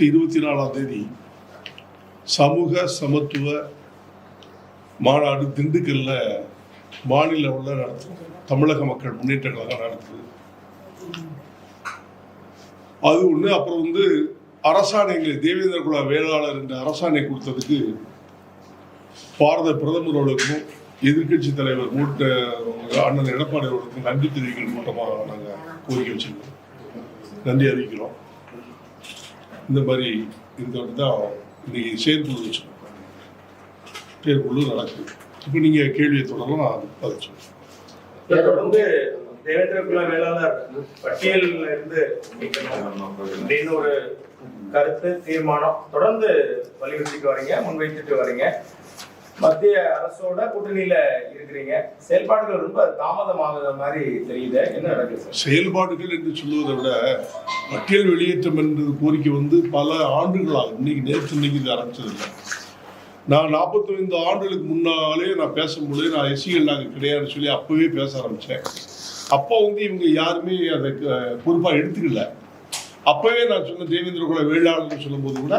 August இருபத்தி நாலாம் தேதி சமூக சமத்துவ மாநாடு திண்டுக்கல்ல மாநில அளவில் நடத்தும். தமிழக மக்கள் முன்னேற்ற கழகம் நடத்துது. அது ஒன்று அப்புறம் வந்து அரசாணைகளை தேவேந்திர குல வேளாளர் என்ற அரசாணை கொடுத்ததுக்கு பாரத பிரதமர் அவர்களுக்கும் எதிர்க்கட்சி தலைவர் மூட்ட அண்ணன் எடப்பாடி அவர்களுக்கும் நன்றி தெரிவிக்கிற மூட்டமாக நாங்கள் கோரிக்கை வச்சுருக்கோம். நன்றி அறிவிக்கிறோம். இந்த மாதிரி இந்த தான் இன்னைக்கு செயற்குழு வச்சிருக்கோம் செயற்குழு நடக்குது. இப்போ நீங்கள் கேள்வியை தொடரலாம் அது பதில் தொடர்ந்து தேவேந்திர குல வேளாளர் பட்டியலில் இருந்து அப்படின்னு ஒரு கருத்து தீர்மானம் தொடர்ந்து வலியுறுத்திட்டு வரீங்க முன்வைத்துட்டு வரீங்க. மத்திய அரசோட கூட்டணியில இருக்கிறீங்க. செயல்பாடுகள் ரொம்ப தாமதமாகுற மாதிரி தெரியுது. என்ன நடக்குது செயல்பாடுகள் என்று சொல்லுவதை விட பட்டியல் வெளியேற்றம் என்ற கோரிக்கை வந்து பல ஆண்டுகளாக இன்னைக்கு நேற்று இன்னைக்கு இது ஆரம்பிச்சதில்லை. நான் 45 ஆண்டுகளுக்கு முன்னாலே நான் பேசும்போது நான் எஸ்சிகள் நாங்கள் கிடையாதுன்னு சொல்லி அப்போவே பேச ஆரம்பித்தேன் அப்போ வந்து இவங்க யாருமே அதை பொறுப்பாக எடுத்துக்கல. அப்போவே நான் சொன்ன தேவேந்திர குல வேளாளர்னு சொல்லும்போது கூட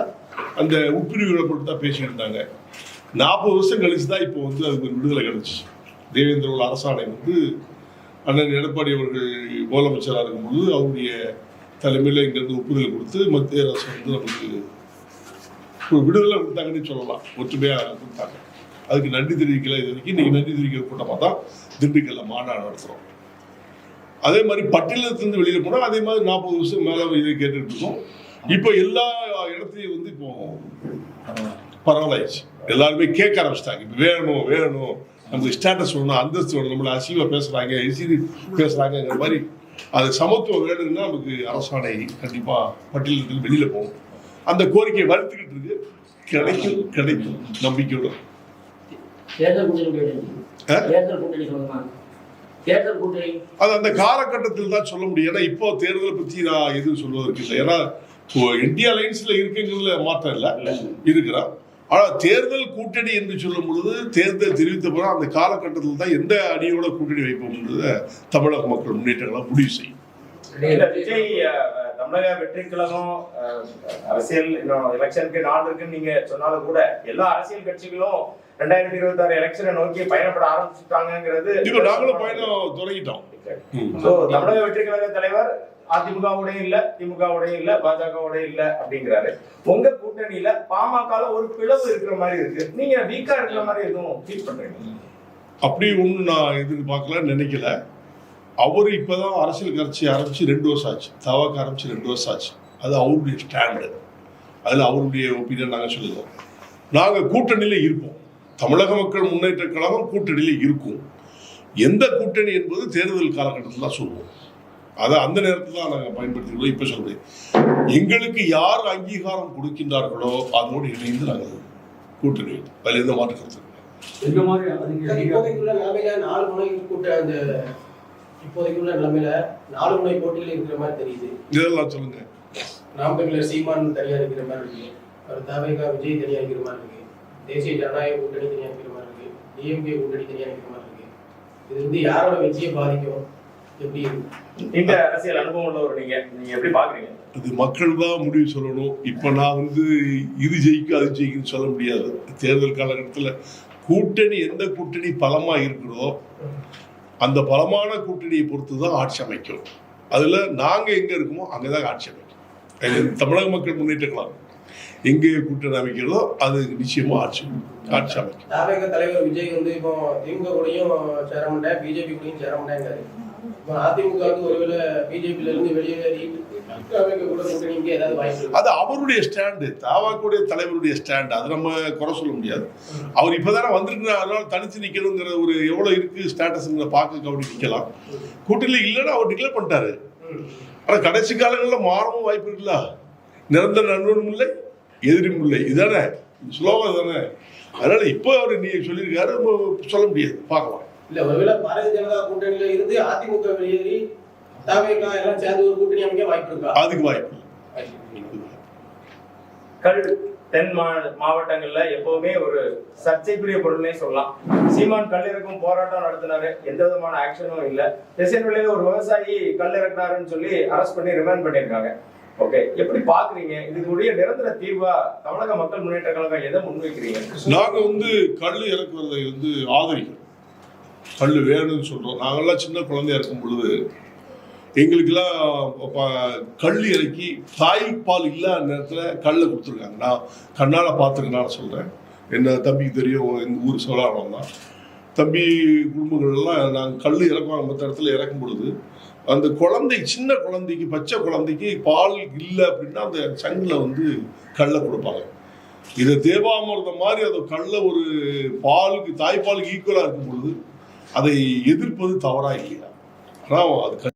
அந்த உட்பிரிவுகளை போட்டு தான் பேசிட்டு இருந்தாங்க. நாற்பது வருஷம் கழிச்சு தான் இப்போ வந்து அதுக்கு ஒரு விடுதலை கிடைச்சு. தேவேந்திர அரசாணை வந்து அண்ணன் எடப்பாடி அவர்கள் முதலமைச்சராக இருக்கும்போது அவருடைய தலைமையில் இங்கேருந்து ஒப்புதல் கொடுத்து மத்திய அரசு வந்து நமக்கு ஒரு விடுதலை கொடுத்தாங்கன்னு சொல்லலாம். ஒற்றுமையாக கொடுத்தாங்க. அதுக்கு நன்றி தெரிவிக்கல இது வரைக்கும். இன்னைக்கு நன்றி தெரிவிக்கிற கூட்டமாக தான் திண்டுக்கல்ல மாநாடு நடத்துகிறோம் அதே மாதிரி பட்டியலத்திலிருந்து வெளியில் போனால் அதே மாதிரி நாற்பது வருஷம் மேலே இதை கேட்டுட்டு இருக்கோம். இப்போ எல்லா இடத்துலையும் வந்து இப்போ பரவலாயிடுச்சு எல்லாருமே கேட்க ஆரம்பிச்சிட்டாங்க. வேணும் வேணும். நமக்கு ஸ்டேட்டஸ் வேணும் அந்தஸ்து வேணும். நம்மளை அசிவா பேசுகிறாங்க எசிடி பேசுகிறாங்கங்கிற மாதிரி அது சமத்துவம் வேணும்னா நமக்கு அரசாணை கண்டிப்பாக பட்டியலத்தில் வெளியில் போகும். அந்த கோரிக்கையை வளர்த்துக்கிட்டு இருக்கு. கிடைக்கும் கிடைக்கும். நம்பிக்கையோட. அது அந்த காலகட்டத்தில் தான் சொல்ல முடியும். ஏன்னா இப்போ தேர்தலை பற்றி நான் எதுவும் சொல்வதற்கு இல்லை. ஏன்னா இந்தியா லைன்ஸில் இருக்குங்கிறதுல மாற்றம் இல்லை. இருக்கிறான் ஆனால் தேர்தல் கூட்டணி என்று சொல்லும் பொழுது தேர்தல் தெரிவித்த பிறகு அந்த காலகட்டத்தில் தான் எந்த அணியோட கூட்டணி வைப்போம்ன்றத தமிழக மக்கள் முன்னேற்ற கழகம் முடிவு செய்யும். தமிழக வெற்றி கழகம் அரசியல் எலெக்ஷனுக்கு நாள் இருக்குன்னு நீங்க சொன்னாலும் கூட எல்லா அரசியல் கட்சிகளும் ரெண்டாயிரத்தி இருபத்தி ஆறு எலெக்ஷனை நோக்கி பயணப்பட ஆரம்பிச்சுட்டாங்கிறது நாங்களும் பயணம் தொடங்கிட்டோம். தமிழக வெற்றி கழக தலைவர் அதிமுகவுடையும் இல்ல திமுகவுடையும் இல்ல பாஜகவுடையும் இல்ல அப்படிங்கிறாரு. உங்க கூட்டணியில பாமகல ஒரு பிளவு இருக்கிற மாதிரி இருக்கு. நீங்க வீக்கா இருக்கிற மாதிரி எதுவும் ஃபீல் பண்றீங்க அப்படி ஒன்றும் நான் எதிர்பார்க்கல நினைக்கல. அவர் இப்போதான் அரசியல் கட்சி ஆரம்பிச்சு ரெண்டு வருஷம் ஆச்சு. தவாக்கு ஆரம்பிச்சு ரெண்டு வருஷம் ஆச்சு. அது அவருடைய ஸ்டாண்டு அதில் அவருடைய ஒப்பீனியன் நாங்கள் சொல்லுவோம். நாங்கள் கூட்டணியில் இருப்போம். தமிழக மக்கள் முன்னேற்ற கழகம் கூட்டணியில் இருக்கும். எந்த கூட்டணி என்பது தேர்தல் காலகட்டத்தில் தான் சொல்லுவோம் அதை அந்த நேரத்தில் தான் நாங்கள் பயன்படுத்திக்கிறோம் இப்போ முடியும் எங்களுக்கு யார் அங்கீகாரம் கொடுக்கின்றார்களோ அதோடு இணைந்து நாங்கள் கூட்டணி. அதில் எந்த மாற்று கருத்து. இந்த மாதிரி இப்போதைக்குள்ள நிலைமையில நாலு முனை கூட்ட அந்த இப்போதைக்குள்ள நிலைமையில நாலு முனை போட்டியில இருக்கிற மாதிரி தெரியுது. இதெல்லாம் சொல்லுங்க. நாம் தமிழர் சீமான் தனியா இருக்கிற மாதிரி இருக்கு. அவர் தவேகா விஜய் தனியா இருக்கிற மாதிரி இருக்கு. தேசிய ஜனநாயக கூட்டணி தனியா இருக்கிற மாதிரி இருக்கு. டிஎம்கே கூட்டணி தனியா இருக்கிற மாதிரி இருக்கு. இது வந்து யாரோட வெற்றியை பாதிக்கும்? எப்படி அரசியல் அனுபவம் உள்ளவர் நீங்க நீங்க எப்படி பாக்குறீங்க? அது மக்கள் தான் முடிவு சொல்லணும். இப்போ நான் வந்து இது ஜெயிக்கும் அது ஜெயிக்கும்னு சொல்ல முடியாது. தேர்தல் காலகட்டத்தில் கூட்டணி எந்த கூட்டணி பலமா இருக்கிறதோ அந்த பலமான கூட்டணியை பொறுத்து தான் ஆட்சி அமைக்கும் அதில் நாங்கள் எங்கே இருக்கோமோ அங்கே தான் ஆட்சி அமைக்கும். தமிழக மக்கள் முன்னேற்ற கழகம் எங்கே கூட்டணி அமைக்கிறதோ அது நிச்சயமா ஆட்சி ஆட்சி அமைக்கும். தலைவர் விஜய் வந்து இப்போ திமுக கூடயும் சேர மாட்டேன் பிஜேபி கூடயும் சேர மாட்டேங்கிறாரு அது அவருடைய ஸ்டாண்டு தாவாக்குடைய தலைவருடைய ஸ்டாண்டு. அது நம்ம குறை சொல்ல முடியாது. அவர் இப்பதானே வந்திருக்கிறார். அதனால தனிச்சு நிற்கணுங்கிற ஒரு எவ்வளவு இருக்கு ஸ்டேட்டஸ்ங்கிற பார்க்க கவனி நிற்கலாம் கூட்டணியில் இல்லைன்னா அவர் டிக்ளேர் பண்ணிட்டாரு. ஆனா கடைசி காலங்களில் மாறவும் வாய்ப்பு இருக்குல்ல? நிரந்தர நண்பனும் இல்லை எதிரியும் இல்லை. இதுதானே ஸ்லோகம் தானே? அதனால இப்போ அவர் நீ சொல்லியிருக்காரு நம்ம சொல்ல முடியாது. பார்க்கலாம். இல்ல ஒருவேளை பாரதிய ஜனதா கூட்டணியில இருந்து அதிமுக வெளியேறி தவேகா எல்லாம் சேர்ந்து ஒரு கூட்டணி அமைக்க வாய்ப்பு இருக்கா? அதுக்கு வாய்ப்பு கல் தென் மா- மாவட்டங்கள்ல எப்பவுமே ஒரு சர்ச்சைக்குரிய பொருள்னே சொல்லலாம். சீமான் கல் இறக்கும் போராட்டம் நடத்தினாரு. எந்த விதமான ஆக்ஷனும் இல்ல. திசைநிலையில ஒரு விவசாயி கல் இறக்குனாருன்னு சொல்லி அரெஸ்ட் பண்ணி ரிமாண்ட் பண்ணிருக்காங்க ஓகே எப்படி பாக்குறீங்க? இதுக்குரிய நிரந்தர தீர்வா தமிழக மக்கள் முன்னேற்ற கழகம் எதை முன்வைக்கிறீங்க? நாங்க வந்து கல் இறக்குறதை வந்து ஆதரிக்கிறோம். கல் வேணும்னு சொல்கிறோம் நாங்கள்லாம் சின்ன குழந்தையா இருக்கும் பொழுது எங்களுக்கெல்லாம் ப- கல் இறக்கி தாய்ப்பால் இல்லாத நேரத்தில் கல்லை கொடுத்துருக்காங்க. நான் கண்ணால் பார்த்துருக்கேன் சொல்கிறேன் என்ன தம்பிக்கு தெரியும் எங்கள் ஊர் சோழாரம் தான். தம்பி குடும்பங்கள்லாம் நாங்கள் கல் இறக்குவாங்க மற்ற இடத்துல இறக்கும் பொழுது அந்த குழந்தை சின்ன குழந்தைக்கு பச்சை குழந்தைக்கு பால் இல்லை அப்படின்னா அந்த சங்கில் வந்து கல்லை கொடுப்பாங்க. இதை தேவாமிரதம் மாதிரி அந்த கல்லை ஒரு பாலுக்கு தாய்ப்பாலுக்கு ஈக்குவலாக இருக்கும் பொழுது அதை எதிர்ப்பது தவறாக இல்லையா ஆனால் அது